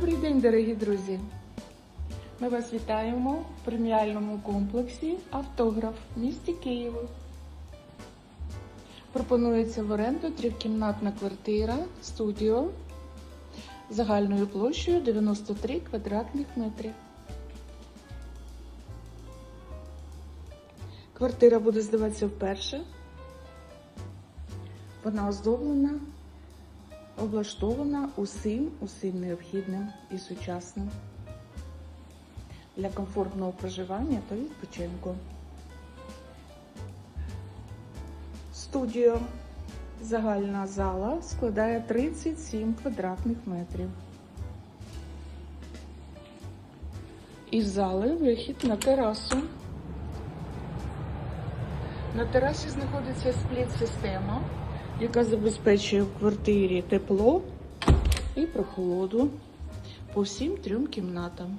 Добрий день, дорогі друзі! Ми вас вітаємо в преміальному комплексі Автограф в місті Києву. Пропонується в оренду трикімнатна квартира студіо загальною площею 93 квадратних метрів. Квартира буде здаватися вперше. Вона оздоблена облаштована усім, усім необхідним і сучасним для комфортного проживання та відпочинку. Студіо. Загальна зала складає 37 квадратних метрів. Із зали вихід на терасу. На терасі знаходиться спліт-система яка забезпечує в квартирі тепло і прохолоду по всім трьом кімнатам.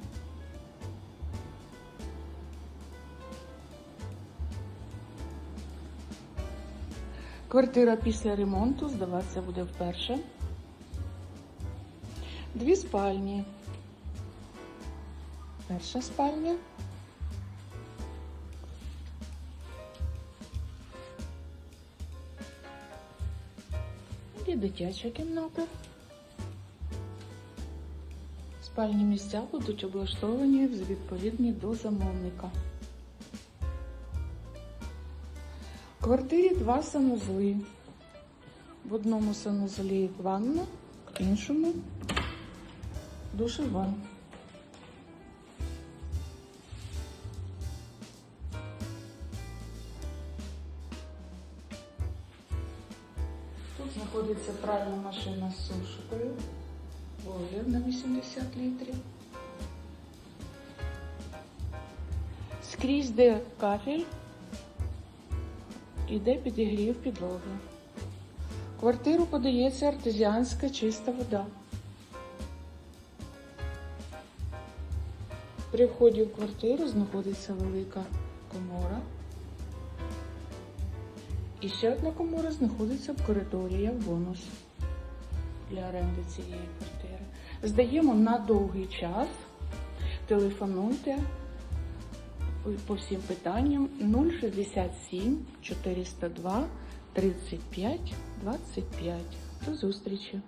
Квартира після ремонту здаватися буде вперше. Дві спальні. Перша спальня. Дитяча кімната. Спальні місця будуть облаштовані відповідні до замовника. В квартирі два санузли. В одному санузлі ванна, в іншому душева. Знаходиться пральна машина з сушкою, бойлер на 80 літрів. Скрізь де кафель, іде підігрів підлоги. Квартиру подається артезіанська чиста вода. При вході в квартиру знаходиться велика комора. І ще одна комора знаходиться в коридорі як бонус для оренди цієї квартири. Здаємо на довгий час. Телефонуйте по всім питанням 067 402 35 25. До зустрічі!